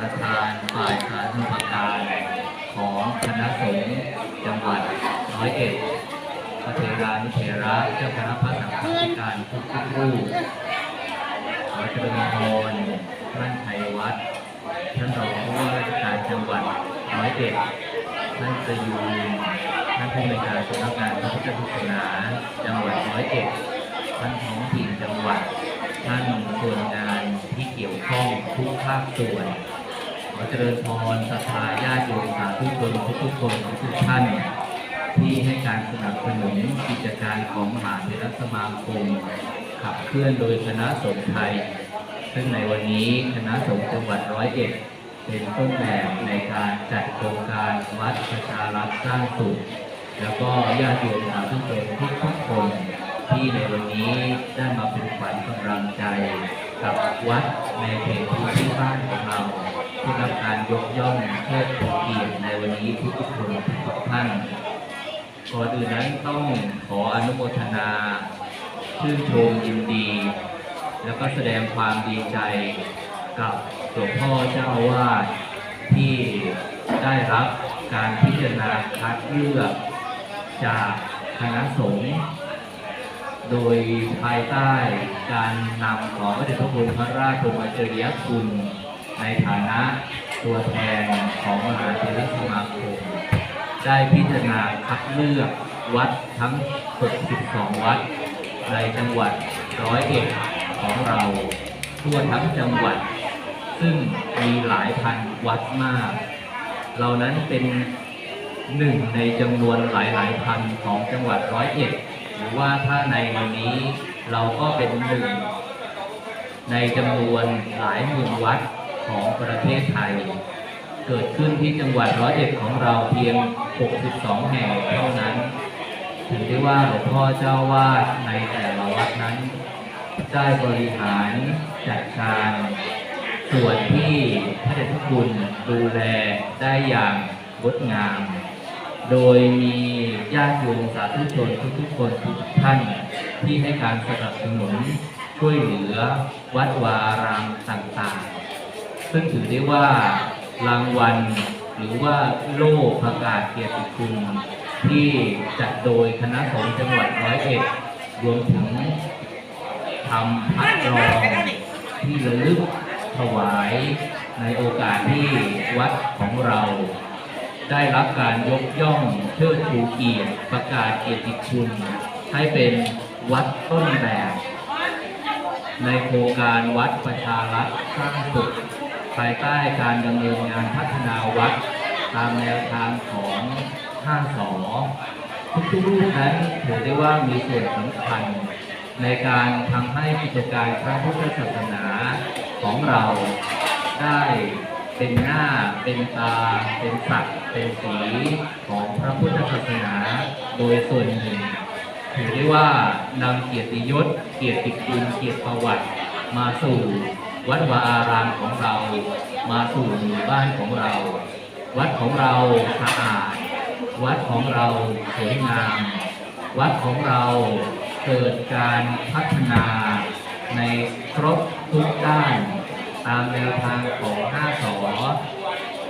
ประธานฝ่ายสาธารณการของคณะสงฆ์จังหวัดร้อยเอ็ดพระเทรานุเถระเจ้าคณะพระสังฆาธิการทุกทุกรูปขอเจริญพรท่านชัยวัฒน์ท่านรองผู้ว่าราชการจังหวัดร้อยเอ็ดท่านประยูนท่านผู้ในวยการสำนักงานพระพุทธศาสนาจังหวัดร้อยเอ็ดท่านท้องถิ่นจังหวัดท่านส่วนงานที่เกี่ยวข้องทุกภาคส่วน อเจริญพรศรัทาญาติโยมสาธุชนทุกๆคนทุกท่าน ที่ให้การสนับสนุนกิจการของมหาเถรสมาคม ขับเคลื่อนโดยคณะสงฆ์ไทย ซึ่งในวันนี้คณะสงฆ์จังหวัดร้อยเอ็ดเป็นต้นแบบในการจัดโครงการวัดประชารัฐสร้างสุข แล้วก็ญาติโยมสาธุชนทุกๆคนที่ในวันนี้ได้มาเป็นขวัญกำลังใจกับวัดในเขตพื้นที่บ้านของเรา ที่รับการยกย่องเทิดเกียรติในวันนี้ทุกๆคนทุกท่านก่อนอื่นนั้นต้องขออนุโมทนาชื่นชมยินดี แล้วก็แสดงความดีใจกับหลวงพ่อเจ้าอาวาสที่ได้รับการพิจารณาคัดเลือกจากคณะสงฆ์โดยภายใต้การนำของพระเดชพระคุณพระราชบรมจริยคุณ ในฐานะตัวแทนของมหาเถรสมาคม ได้พิจารณาคัดเลือกวัดทั้ง 62 วัด ในจังหวัดร้อยเอ็ดของเราทั่วทั้งจังหวัด ซึ่งมีหลายพันวัดมาก เรานั้นเป็นหนึ่งในจำนวนหลายๆพันของจังหวัดร้อยเอ็ดหรือว่าถ้าในวันนี้เราก็เป็นหนึ่งในจำนวนหลายหมื่นวัด ของประเทศไทย เกิดขึ้นที่จังหวัดร้อยเอ็ดของเราเพียง 62 แห่งเท่านั้นถือได้ว่าหลวงพ่อเจ้าวาดในแต่ละวัดนั้น ได้บริหารจัดการส่วนที่พระเดชพระคุณดูแลได้อย่างงดงาม โดยมีญาติโยมสาธุชนทุกๆคนทุกท่านที่ให้การสนับสนุนช่วยเหลือวัดวาอารามต่างๆ ซึ่งถือได้ว่ารางวัลหรือว่าโล่ประกาศเกียรติคุณที่จัดโดยคณะสงฆ์จังหวัดร้อยเอ็ดรวมถึงทำพัดรองที่ระลึกถวายในโอกาสที่วัดของเรา ได้รับการยกย่องเชิดชูเกียรติประกาศเกียรติคุณ ให้เป็นวัดต้นแบบ ในโครงการวัดประชารัฐสร้างสุข ภายใต้การดำเนินงานพัฒนาวัด ตามแนวทางของห้าสอทุกๆรูปนั้นถือได้ว่ามีส่วนสำคัญ ในการทำให้กิจการพระพุทธศาสนาของเราได้เป็นหน้า เป็นตา เป็นสัตว์เป็นสีของพระพุทธศาสนา โดยส่วนหนึ่งถือได้ว่านำเกียรติยศ เกียรติคุณ เกียรติประวัติ มาสู่ วัดวาอารามของเรา มาสู่หมู่บ้านของเรา วัดของเราสะอาด วัดของเราสวยงาม วัดของเราเกิดการพัฒนาในครบทุกด้าน ตามแนวทางของห้าสอ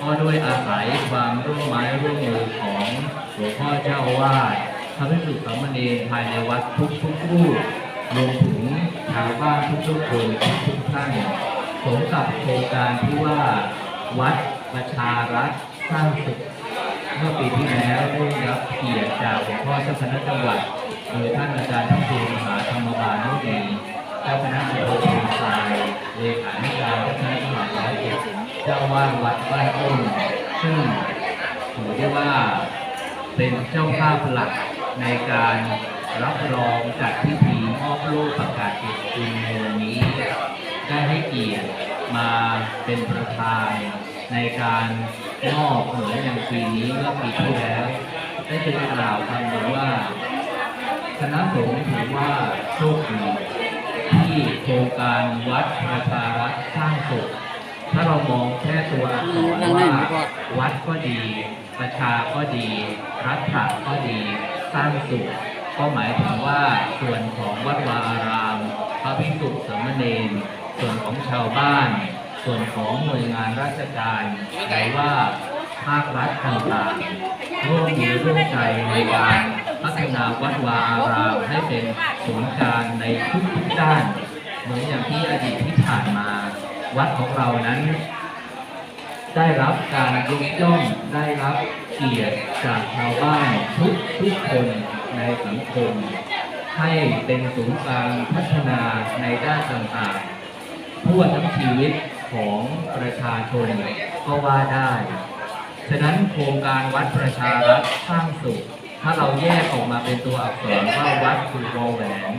ก็ด้วยอาศัยความร่วมไม้ร่วมมือของหลวงพ่อเจ้าวาสพระภิกษุสามเณรภายในวัดทุกทุกรูป รวมถึงชาวบ้านทุกๆคนทุกๆท่านสมกับโครงการที่ว่าวัดประชารัฐสร้างสุขเมื่อปีที่แล้วได้รับเกียรติจากหลวงพ่อเจ้าคณะจังหวัดโดยท่านอาจารย์ท่านภูมิมหาธรรมบาลนุดีเจ้าคณะอำเภอพิมพ์ทรายเลขาธิการเจ้าคณะจังหวัดร้อยเอ็ดเจ้าวาดวัดบ้านอ้นซึ่งถือได้ว่าเป็นเจ้าภาพหลักในการ รับรองจัดพิธีมอบโล่ประกาศเกียรติคุณในวันนี้ ได้ให้เกียรติมาเป็นประธาน ในการมอบเหมือนอย่างปีนี้เมื่อปีที่แล้ว ได้เคยกล่าวคำหนึ่งว่าคณะสงฆ์ถือว่าโชคดีที่โครงการวัดประชารัฐสร้างสุขถ้าเรามองแค่ตัวอักษรว่าวัดก็ดี ประชาก็ดี รัฐก็ดี สร้างสุข ก็หมายถึงว่าส่วนของวัดวาอาราม พระภิกษุสามเณรส่วนของชาวบ้าน ส่วนของหน่วยงานราชการหรือว่าภาครัฐต่างๆร่วมมือร่วมใจในการพัฒนาวัดวาอารามให้เป็นศูนย์กลางในทุกๆด้าน เหมือนอย่างที่อดีตที่ผ่านมา วัดของเรานั้น ได้รับการยกย่องได้รับเกียรติจากชาวบ้านทุกทุกคน ในสังคม ให้เป็นศูนย์กลางพัฒนาในด้านต่างๆทั่วทั้งชีวิตของประชาชนก็ว่าได้ ฉะนั้นโครงการวัดประชารัฐสร้างสุข ถ้าเราแยกออกมาเป็นตัวอักษรว่าวัดคือวอแหวน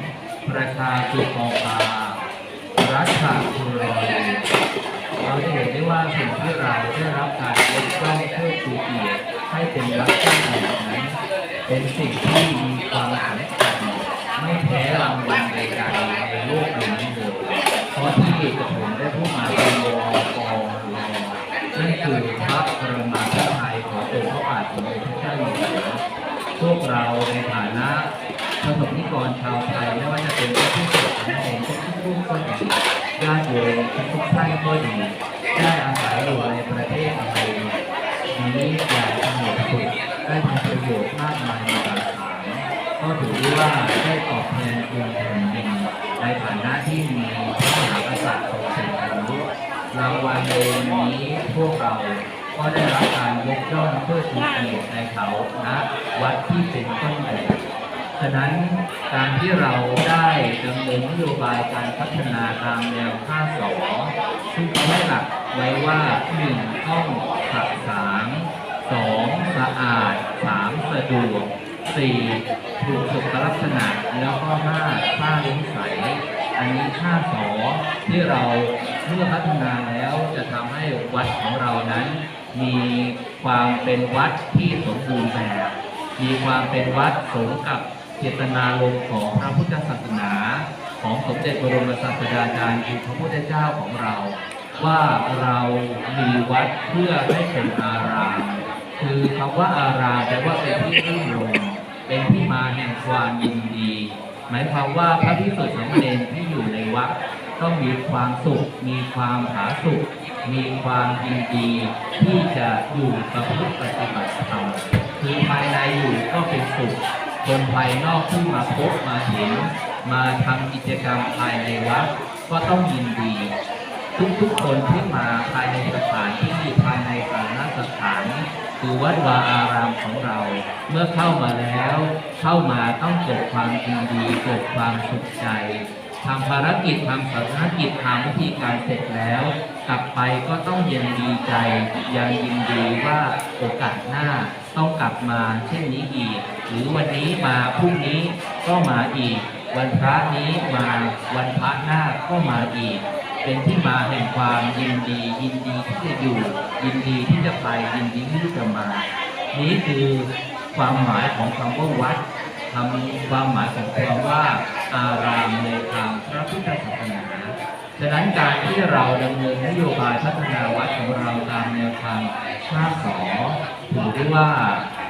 ประชาคือคอปลารัฐคือรอเรือเราจะเห็นได้ว่าสิ่งที่เราได้รับการยกย่องเพื่อชูเกียรติ ให้เป็นรัฐที่ดีนั้นเป็นสิ่งที่มีความสำคัญไม่แพ้รางวัลใดๆในโลกใบนี้เลยเพราะที่กับผมได้พูดมาเป็นวอปอรอนั่นคือพระบรมชาไทยขององค์พระบาทสมเด็จพระเจ้าอยู่หัวพวกเราในฐานะประสบนิกรชาวไทยไม่ว่าจะเป็นผู้สมัครเองทุกรูปก็ดีญาติโยมทุกท่านก็ดี ก็ถือว่าได้ตอบแทนคุณแผ่นดินในฐานะที่มีพระมหากษัตริย์ทรงเป็นประมุรางวัลในวันนี้พวกเราก็ได้รับการยกย่องเพื่อชูเกียรติในเขาณวัดที่เป็นต้นแบบฉะนั้นการที่เราได้ดำเนินนโยบายการพัฒนาตามแนวข้าสอซึ่งเขาห้หลักไว้ว่าหนึ่งต้องขัดสางสองสะอาดสามสะดวก สี่ถูกสุขลักษณะแล้วก็ห้าสร้างนิสัยอันนี้ข้าสอที่เราเมื่อพัฒนาแล้วจะทำให้วัดของเรานั้น มีความเป็นวัดที่สมบูรณ์แบบ มีความเป็นวัดสมกับเจตนารมของพระพุทธศาสนา ของสมเด็จบรมศาสดาจารย์พระพุทธเจ้าของเรา ว่าเรามีวัดเพื่อให้เป็นอาราม คือคำว่าอารามแปลว่าเป็นที่รื่นรม เป็นที่มาแห่งความยินดี หมายความว่าพระพิสุทธิ์สมเณรที่อยู่ในวัดต้องมีความสุข มีความผาสุข มีความยินดีที่จะอยู่ประพฤติปฏิบัติธรรมคือภายในอยู่ก็เป็นสุข คนภายนอกที่มาพบมาเห็น มาทำกิจกรรมภายในวัดก็ต้องยินดี ทุกๆคนที่มาภายในสถานที่ภายในสาธาร คือวัดวาอารามของเรา เมื่อเข้ามาแล้ว เข้ามาต้องเกิดความยินดีเกิดความสุขใจทำภารกิจทำศาสนกิจทำวิธีการเสร็จแล้ว กลับไปก็ต้องยังดีใจ ยังยินดีว่าโอกาสหน้าต้องกลับมาเช่นนี้อีก หรือวันนี้มาพรุ่งนี้ก็มาอีก วันพระนี้มาวันพระหน้าก็มาอีก เป็นที่มาแห่งความยินดี ยินดีที่จะอยู่ ยินดีที่จะไปยินดีที่จะมา นี้คือความหมายของคำว่าวัดทำความหมายของคำว่าอารามในทางพระพุทธศาสนาฉะนั้นการที่เราดำเนินนโยบายพัฒนาวัดของเราตามแนวทางชาสอถือได้ว่า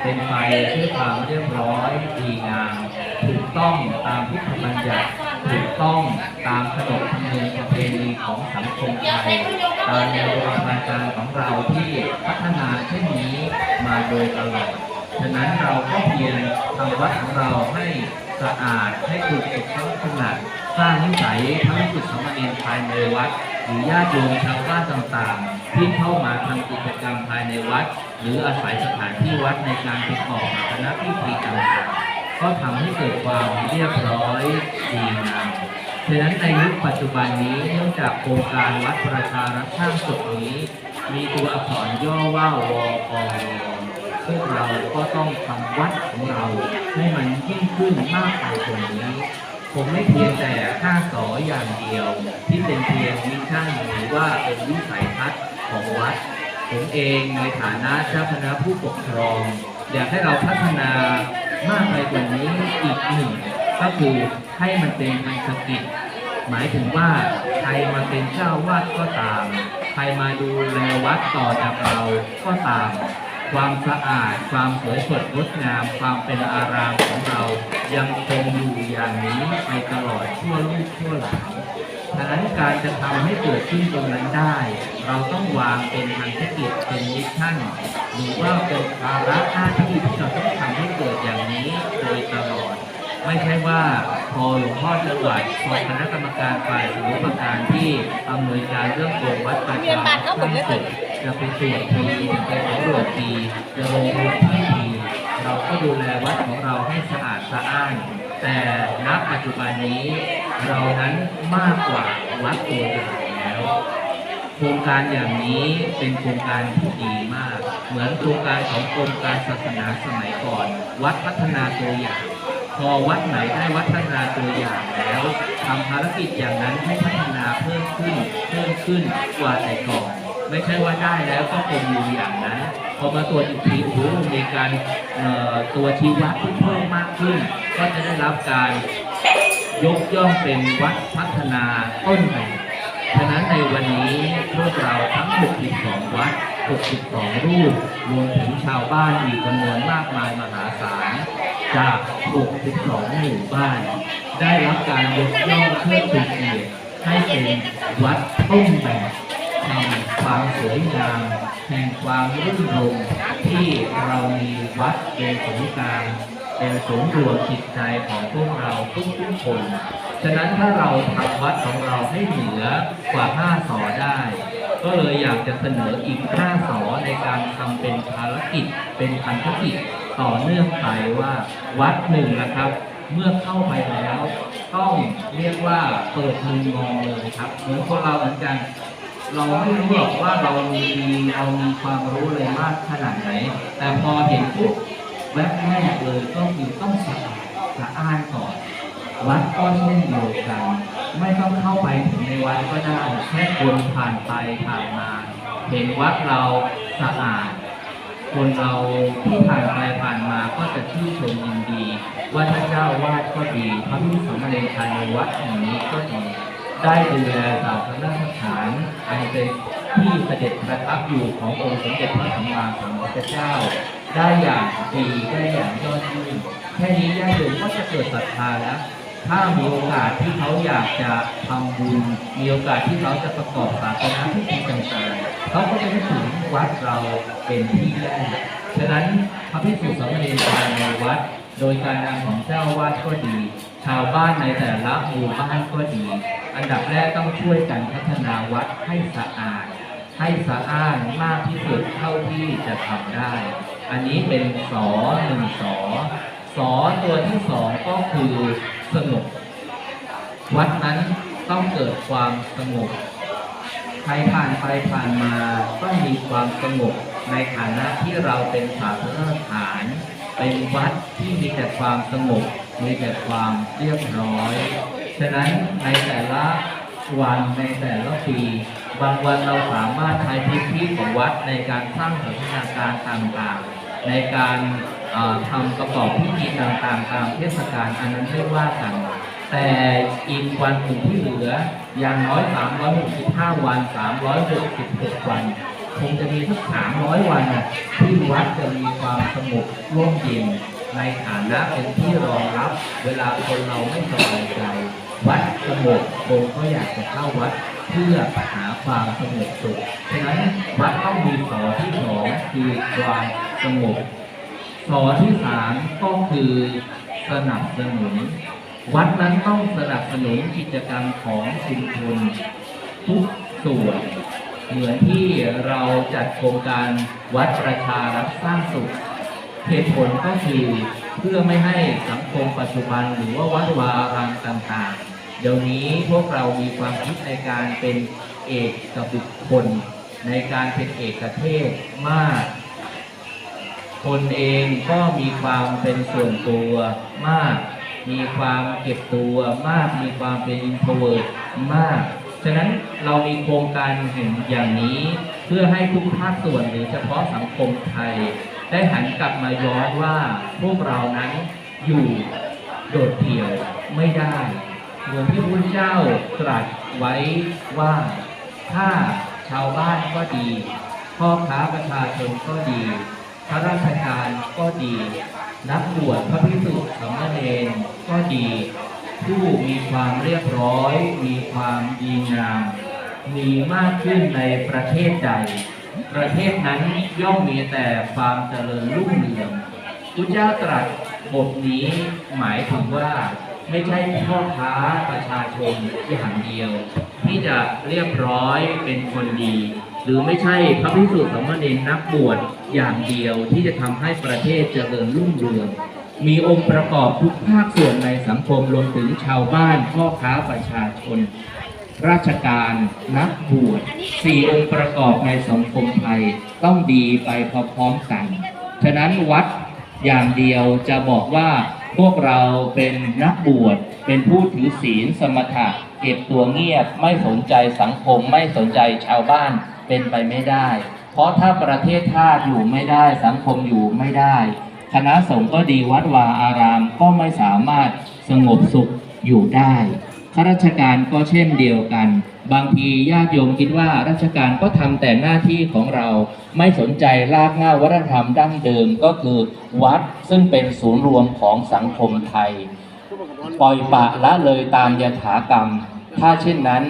เป็นไปเพื่อความเรียบร้อยดีงามถูกต้องตามพุทธบัญญัติ ถูกต้องตามขนบธรรมเนียมประเพณีของสังคมไทยตามแนวโบราณการของเราที่พัฒนาเช่นนี้มาโดยตลอดฉะนั้นเราก็เพียรทำวัดของเราให้สะอาดให้ถูกสุขลักษณะสร้างนิสัยทั้งจิตสมเณรภายในวัด หรือญาติโยมชาวบ้านต่างๆ ที่เข้ามาทำกิจกรรมภายในวัด หรืออาศัยสถานที่วัดในการประกอบคณะพิธีต่างๆ ก็ทำให้เกิดความเรียบร้อยดีงามฉะนั้นในยุคปัจจุบันนี้เนื่องจากโครงการวัดประชารัฐสร้างสุขนี้ มีตัวอักษรย่อว่าวอรพวกเราก็ต้องทำวัดของเราให้มันยิ่งขึ้นมากไปกว่านี้ผมไม่เพียงแต่ค่าสออย่างเดียว ที่เป็นเพียงมิชั่นหรือว่าเป็นวิสัยทัศน์ของวัด ผมเองในฐานะเจ้าคณะผู้ปกครอง อยากให้เราพัฒนา มากไปกว่านี้อีกหนึ่งก็คือให้มันเป็นพันธกิจหมายถึงว่าใครมาเป็นเจ้าวาดก็ตาม ใครมาดูแลวัดต่อจากเราก็ตาม ความสะอาด ความสวยสดงดงาม ความเป็นอารามของเรายังคงอยู่อย่างนี้ไปตลอดชั่วลูกชั่วหลานฉะนั้นการจะทำให้เกิดขึ้นตรงนั้นได้ เราต้องวางเป็นพันธกิจเป็นมิชชั่นหรือว่าเป็นภาระหน้าที่ที่เราต้องทำให้เกิดอย่าง ไม่ใช่ว่าพอหลวงพ่อจังหวัดพอคณะกรรมการฝ่ายสุขการที่อำนวยการเรื่องโรงวัดประเรียนชาบัตรเข้าหมดเลยเหรจะไปตรวจทีจะไปสำรวจทีจะลงพื้นที่ทีเราก็ดูแลวัดของเราให้สะอาดสะอ้าน แต่ณปัจจุบันนี้เรานั้นมากกว่าวัดตัวอย่างแล้ว โครงการอย่างนี้เป็นโครงการที่ดีมาก เหมือนโครงการของกรมการศาสนาสมัยก่อน วัดพัฒนาตัวอย่าง พอวัดไหนได้วัฒนาตัวอย่างแล้วทำภารกิจอย่างนั้นให้พัฒนาเพิ่มขึ้น เพิ่มขึ้นกว่าแต่ก่อนไม่ใช่ว่าได้แล้วก็คงอยู่อย่างนั้นพอมาตรวจอีกทีโอ้โหมีการตัวชี้วัดที่เพิ่มมากขึ้น ก็จะได้รับการยกย่องเป็นวัดพัฒนาต้นแบบฉะนั้นในวันนี้พวกเราทั้ง 62 วัด 62 รูป รวมถึงชาวบ้านอีกจำนวนมากมายมหาศาล จาก 62 หมู่บ้าน ได้รับการยกย่องเพื่อเป็นเกียรติให้เป็นวัดต้นแบบแห่งความสวยงามแห่งความรื่นรมที่เรามีวัดเป็นศูนย์กลางเป็นศูนย์รวมจิตใจของพวกเราทุกๆคน ฉะนั้นถ้าเราทำวัดของเราให้เหนือกว่า 5 สอได้ ก็เลยอยากจะเสนออีก 5 สอในการทำเป็นภารกิจเป็นพันธกิจ ต่อเนื่องไปว่าวัดหนึ่งนะครับ เมื่อเข้าไปแล้ว ต้องเรียกว่าเปิดมุมมองเลยครับเหมือนคนเราเหมือนกัน เราไม่รู้หรอกว่าเรามีดีเรามีความรู้อะไรมากขนาดไหน แต่พอเห็นปุ๊บแวบแรกเลยก็คือต้องสะอาดสะอ้านก่อนวัดก็เช่นเดียวกันไม่ต้องเข้าไปถึงในวัดก็ได้แค่คนผ่านไปผ่านมา เห็นวัดเราสะอาด คนเราที่ผ่านไปผ่านมาก็จะชื่นชมยินดี ว่าท่านเจ้าวาดก็ดีพระพิสุสามเณรภายในวัดแห่งนี้ก็ดีได้ดูแลศาสนสถานอันเป็นที่เสด็จประทับอยู่ขององค์สมเด็จพระสัมมาสัมพุทธเจ้า ได้อย่างดีได้อย่างยอดเยี่ยมแค่นี้ญาติโยมก็จะเกิดศรัทธาแล้ว ถ้ามีโอกาสที่เขาอยากจะทำบุญ มีโอกาสที่เขาจะประกอบศาสนาพิธีต่างๆ เขาก็จะนึกถึงวัดเราเป็นที่แรก ฉะนั้นพระภิกษุสามเณรภายในวัด โดยการนำของเจ้าวาดก็ดี ชาวบ้านในแต่ละหมู่บ้านก็ดี อันดับแรกต้องช่วยกันพัฒนาวัดให้สะอาด ให้สะอาดมากที่สุดเท่าที่จะทำได้ อันนี้เป็นสอหนึ่งสอสอตัวที่สองก็คือ สงบ วัดนั้นต้องเกิดความสงบ ใครผ่านไปผ่านมาต้องมีความสงบในฐานะที่เราเป็นศาสนสถาน เป็นวัดที่มีแต่ความสงบ มีแต่ความเรียบร้อย ฉะนั้นในแต่ละวันในแต่ละปีบางวันเราสามารถใช้พื้นที่ของวัดในการสร้างสถานการณ์ต่างๆ ในการทำประกอบพิธีต่างๆ ตามเทศกาลอันนั้นไม่ว่ากัน แต่อีกวันหนึ่งที่เหลืออย่างน้อย 365 วัน 366 วัน คงจะมีสัก 300 วันนะที่วัดจะมีความสงบร่มเย็นในฐานะเป็นที่รองรับ เวลาคนเราไม่สบายใจ วัดสงบคนก็อยากจะเข้าวัด เพื่อหาความสงบสุขฉะนั้นวัดต้องมีสอที่สองคือความสงบสอที่สามก็คือสนับสนุน วัดนั้นต้องสนับสนุนกิจกรรมของชุมชนทุกส่วนเหมือนที่เราจัดโครงการวัดประชารักสร้างสุขเหตุผลก็คือเพื่อไม่ให้สังคมปัจจุบันหรือว่าวัดวาอารามต่างๆ เดี๋ยวนี้พวกเรามีความคิดในการเป็นเอกกับบุคคล ในการเป็นเอกเทศมาก คนเองก็มีความเป็นส่วนตัวมาก มีความเก็บตัวมาก มีความเป็นอินโทรเวิร์มาก ฉะนั้นเรามีโครงการแห่งอย่างนี้ เพื่อให้ทุกภาคส่วนหรือเฉพาะสังคมไทย ได้หันกลับมาย้อนว่าพวกเรานั้นอยู่โดดเดี่ยวไม่ได้ เหมือนที่พระพุทธเจ้าตรัสไว้ว่าถ้าชาวบ้านก็ดี พ่อค้าประชาชนก็ดีข้าราชการก็ดี นักบวชพระภิกษุสามเณรก็ดี ผู้มีความเรียบร้อย มีความดีงาม มีมากขึ้นในประเทศใด ประเทศนั้นย่อมมีแต่ความเจริญรุ่งเรืองพุทธเจ้าตรัสบทนี้หมายถึงว่า ไม่ใช่พ่อค้าประชาชนอย่างเดียว ที่จะเรียบร้อยเป็นคนดี หรือไม่ใช่พระภิกษุสมเณรนักบวชอย่างเดียวที่จะทำให้ประเทศเจริญรุ่งเรือง มีองค์ประกอบทุกภาคส่วนในสังคมรวมถึงชาวบ้านพ่อค้าประชาชน ราชการนักบวชสี่องค์ประกอบในสังคมไทยต้องดีไปพร้อมๆกัน ฉะนั้นวัดอย่างเดียวจะบอกว่า พวกเราเป็นนักบวชเป็นผู้ถือศีลสมถะเก็บตัวเงียบไม่สนใจสังคมไม่สนใจชาวบ้านเป็นไปไม่ได้ เพราะถ้าประเทศชาติอยู่ไม่ได้สังคมอยู่ไม่ได้ คณะสงฆ์ก็ดีวัดวาอารามก็ไม่สามารถสงบสุขอยู่ได้ ข้าราชการก็เช่นเดียวกัน บางทีญาติโยมคิดว่าราชการก็ทำแต่หน้าที่ของเรา ไม่สนใจรากเหง้าวัฒนธรรมดั้งเดิมก็คือวัดซึ่งเป็นศูนย์รวมของสังคมไทย ปล่อยปะละเลยตามยถากรรม ถ้าเช่นนั้น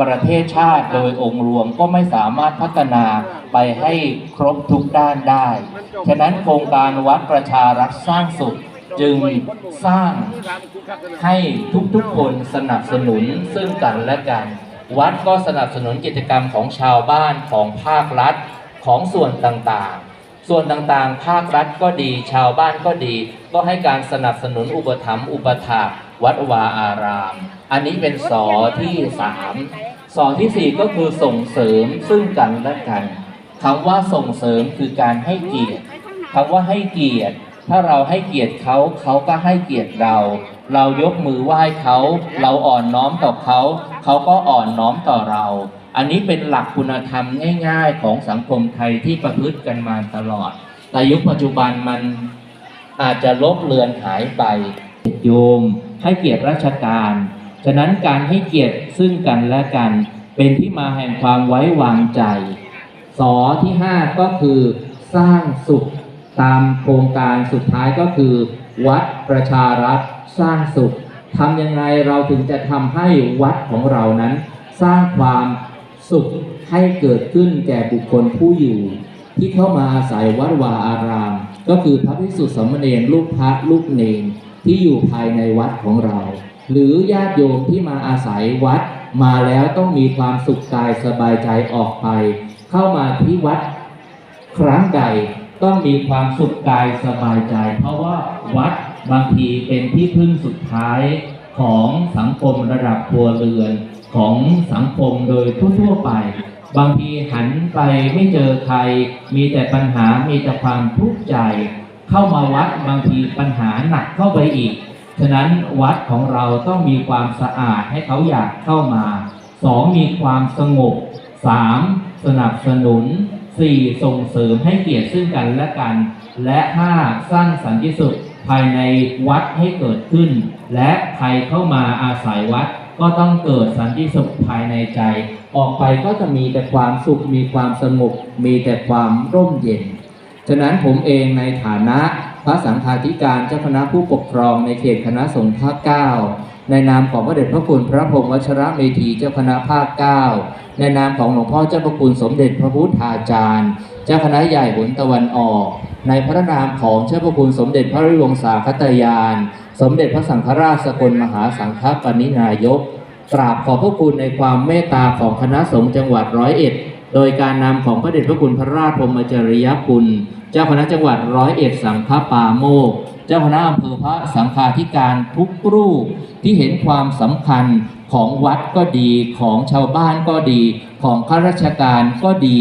ประเทศชาติโดยองค์รวมก็ไม่สามารถพัฒนาไปให้ครบทุกด้านได้ ฉะนั้นโครงการวัดประชารัฐสร้างสุข จึงสร้างให้ทุกๆคนสนับสนุนซึ่งกันและกัน วัดก็สนับสนุนกิจกรรมของชาวบ้านของภาครัฐของส่วนต่างๆ ส่วนต่างๆ ภาครัฐก็ดี ชาวบ้านก็ดี ก็ให้การสนับสนุนอุปถัมภ์อุปถากวัดวาอาราม อันนี้เป็นสอที่สามสอที่สี่ก็คือส่งเสริมซึ่งกันและกันคำว่าส่งเสริมคือการให้เกียรติคำว่าให้เกียรติ ถ้าเราให้เกียรติเขาเขาก็ให้เกียรติเรา เรายกมือไหว้เขา เราอ่อนน้อมต่อเขา เขาก็อ่อนน้อมต่อเรา อันนี้เป็นหลักคุณธรรมง่ายๆ ของสังคมไทยที่ประพฤติกันมาตลอด แต่ยุคปัจจุบันมันอาจจะลบเลือนหายไปโยม ให้เกียรติราชการ ฉะนั้นการให้เกียรติซึ่งกันและกัน เป็นที่มาแห่งความไว้วางใจ สอที่ 5 ก็คือสร้างสุข ตามโครงการสุดท้ายก็คือ วัดประชารัฐสร้างสุขทำยังไงเราถึงจะทำให้วัดของเรานั้น สร้างความสุขให้เกิดขึ้นแก่บุคคลผู้อยู่ ที่เข้ามาอาศัยวัดวาอาราม ก็คือพระภิกษุสมณรลูกพระลูกเนรที่อยู่ภายในวัดของเรา หรือญาติโยมที่มาอาศัยวัดมาแล้วต้องมีความสุขกายสบายใจออกไป เข้ามาที่วัดครั้งใด ต้องมีความสุขกายสบายใจ เพราะว่าวัดบางทีเป็นที่พึ่งสุดท้ายของสังคมระดับครัวเรือนของสังคมโดยทั่วๆไป บางทีหันไปไม่เจอใคร มีแต่ปัญหามีแต่ความทุกข์ใจ เข้ามาวัดบางทีปัญหาหนักเข้าไปอีก ฉะนั้นวัดของเราต้องมีความสะอาดให้เขาอยากเข้ามาสองมีความสงบสามสนับสนุน สี่ส่งเสริมให้เกียรติซึ่งกันและกัน และห้าสร้างสันติสุขภายในวัดให้เกิดขึ้น และใครเข้ามาอาศัยวัด ก็ต้องเกิดสันติสุขภายในใจ ออกไปก็จะมีแต่ความสุขมีความสงบมีแต่ความร่มเย็น ฉะนั้นผมเองในฐานะพระสังฆาธิการเจ้าคณะผู้ปกครองในเขตคณะสงฆ์ภาคเก้า ในนามของพระเดชพระคุณพระพรมวัชรเมธีเจ้าคณะภาคเก้าในนามของหลวงพ่อเจ้าพระคุณสมเด็จพระพุทธาจารย์ เจ้าคณะใหญ่หนตะวันออก ในพระนามของเจ้าพระคุณสมเด็จพระริวงศาคตยาน สมเด็จพระสังฆราชสกลมหาสังฆปณินายกกราบขอบพระคุณในความเมตตาของคณะสงฆ์จังหวัดร้อยเอ็ด โดยการนำของพระเดชพระคุณพระราชพรมจริยคุณ เจ้าคณะจังหวัดร้อยเอ็ดสังฆปาโมก เจ้าคณะอำเภอพระสังฆาธิการทุกรูปที่เห็นความสำคัญของวัดก็ดีของชาวบ้านก็ดี ของข้าราชการก็ดี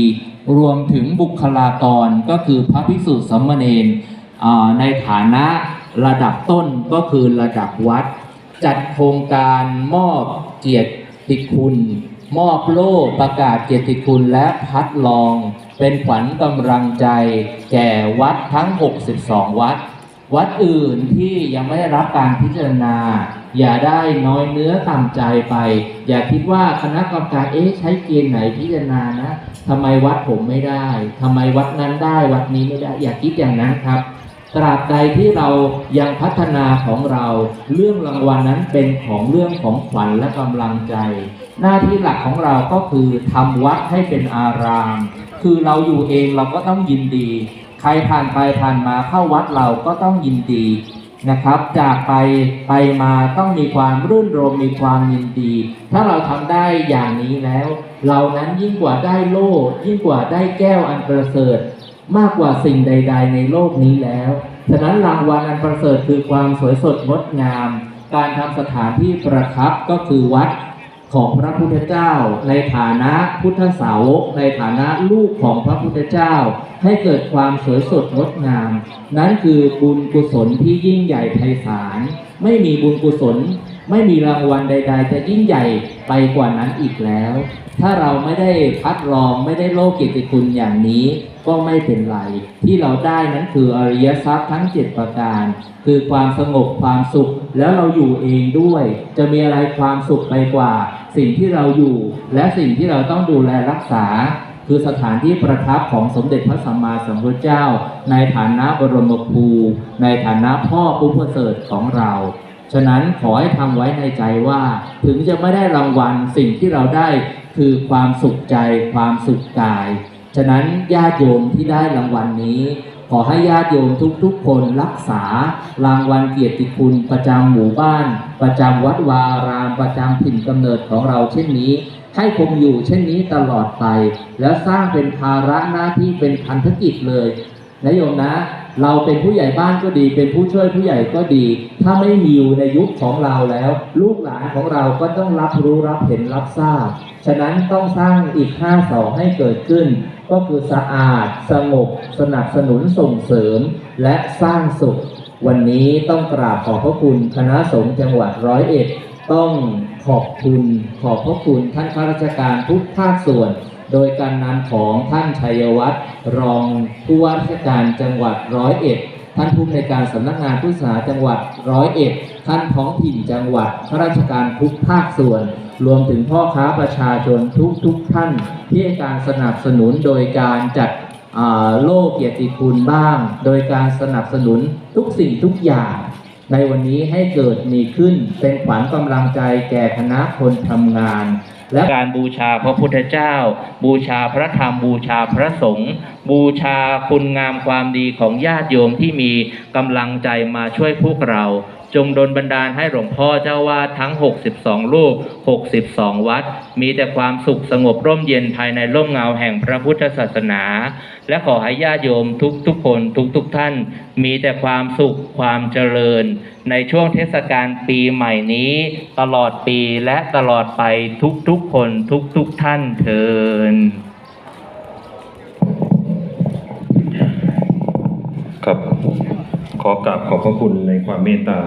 รวมถึงบุคลากรก็คือพระภิกษุสมณรอ่าในฐานะระดับต้นก็คือระดับวัด จัดโครงการมอบเกียรติคุณ มอบโล่ประกาศเกียรติคุณและพัดลอง เป็นขวัญกำลังใจ แก่วัดทั้ง 62 วัด วัดอื่นที่ยังไม่ได้รับการพิจารณา อย่าได้น้อยเนื้อต่ำใจไป อย่าคิดว่าคณะกรรมการเอ๊ะใช้เกณฑ์ไหนพิจารณานะทำไมวัดผมไม่ได้ทำไมวัดนั้นได้ วัดนี้ไม่ได้ อย่าคิดอย่างนั้นครับ ตราบใดที่เรายังพัฒนาของเรา เรื่องรางวัลนั้นเป็นของเรื่องของขวัญและกำลังใจ หน้าที่หลักของเราก็คือทำวัดให้เป็นอาราม คือเราอยู่เองเราก็ต้องยินดี รผ่านไปผ่านมาเข้าวัดเราก็ต้องยินดีนะครับ จากไปไปมาต้องมีความรื่นรมมีความยินดี ถ้าเราทำได้อย่างนี้แล้ว เรานั้นยิ่งกว่าได้โล่ยิ่งกว่าได้แก้วอันประเสริฐ มากกว่าสิ่งใด ๆ ในโลกนี้แล้วฉะนั้นรางวัลอันประเสริฐคือความสวยสดงดงาม การทำสถานที่ประทับก็คือวัด ของพระพุทธเจ้า ในฐานะพุทธสาวก ในฐานะลูกของพระพุทธเจ้า ให้เกิดความสวยสดงดงาม นั้นคือบุญกุศลที่ยิ่งใหญ่ไพศาลไม่มีบุญกุศล ไม่มีรางวัลใด ๆ จะยิ่งใหญ่ไปกว่านั้นอีกแล้ว ถ้าเราไม่ได้พัดลองไม่ได้โลกเกียรติคุณอย่างนี้ก็ไม่เป็นไร ที่เราได้นั้นคืออริยทรัพย์ทั้ง 7 ประการ คือความสงบความสุข แล้วเราอยู่เองด้วย จะมีอะไรความสุขไปกว่า สิ่งที่เราอยู่และสิ่งที่เราต้องดูแลรักษา คือสถานที่ประทับของสมเด็จพระสัมมาสัมพุทธเจ้า ในฐานะบรมครูในฐานะพ่อผู้ประเสริฐของเรา ฉะนั้นขอให้ทำไว้ในใจว่า ถึงจะไม่ได้รางวัลสิ่งที่เราได้คือความสุขใจ ความสุขกาย ฉะนั้นญาติโยมที่ได้รางวัลนี้ ขอให้ญาติโยมทุกๆคนรักษา รางวัลเกียรติคุณประจำหมู่บ้าน ประจำวัดวาราม ประจำถิ่นกำเนิดของเราเช่นนี้ ให้คงอยู่เช่นนี้ตลอดไป และสร้างเป็นภาระหน้าที่เป็นพันธกิจเลยนะโยมนะ เราเป็นผู้ใหญ่บ้านก็ดี เป็นผู้ช่วยผู้ใหญ่ก็ดี ถ้าไม่มีอยู่ในยุคของเราแล้ว ลูกหลานของเราก็ต้องรับรู้รับเห็นรับทราบ ฉะนั้นต้องสร้างอีกห้าสองให้เกิดขึ้น ก็คือสะอาด สงบ สนับสนุนส่งเสริม และสร้างสุข วันนี้ต้องกราบขอบพระคุณคณะสงฆ์จังหวัดร้อยเอ็ดต้องขอบคุณขอบพระคุณท่านข้าราชการทุกภาคส่วน โดยการนำของท่านชัยวัฒน์รองผู้ว่าราชการจังหวัดร้อยเอ็ดท่านผู้อำนการสำนักงานพุทธศาสาจังหวัดร้อยเอ็ดท่านท้องถิ่นจังหวัดข้าราชการทุกภาคส่วน รวมถึงพ่อค้าประชาชนทุกทุกท่าน ที่ให้การสนับสนุนโดยการจัดโลกเกียรติคุณบ้าง โดยการสนับสนุนทุกสิ่งทุกอย่าง ในวันนี้ให้เกิดมีขึ้นเป็นขวัญกำลังใจแก่คณะคนทำงาน และการบูชาพระพุทธเจ้า บูชาพระธรรมบูชาพระสงฆ์บูชาคุณงามความดีของญาติโยมที่มีกำลังใจมาช่วยพวกเรา จงดลบันดาลให้หลวงพ่อเจ้าวาดทั้ง 62 รูป 62 วัด มีแต่ความสุขสงบร่มเย็นภายในร่มเงาแห่งพระพุทธศาสนา และขอให้ญาติโยมทุกๆคนทุกๆท่าน มีแต่ความสุขความเจริญ ในช่วงเทศกาลปีใหม่นี้ ตลอดปีและตลอดไปทุกๆคนทุกๆท่านเทินครับ ขอกราบขอบพระคุณในความเมตตา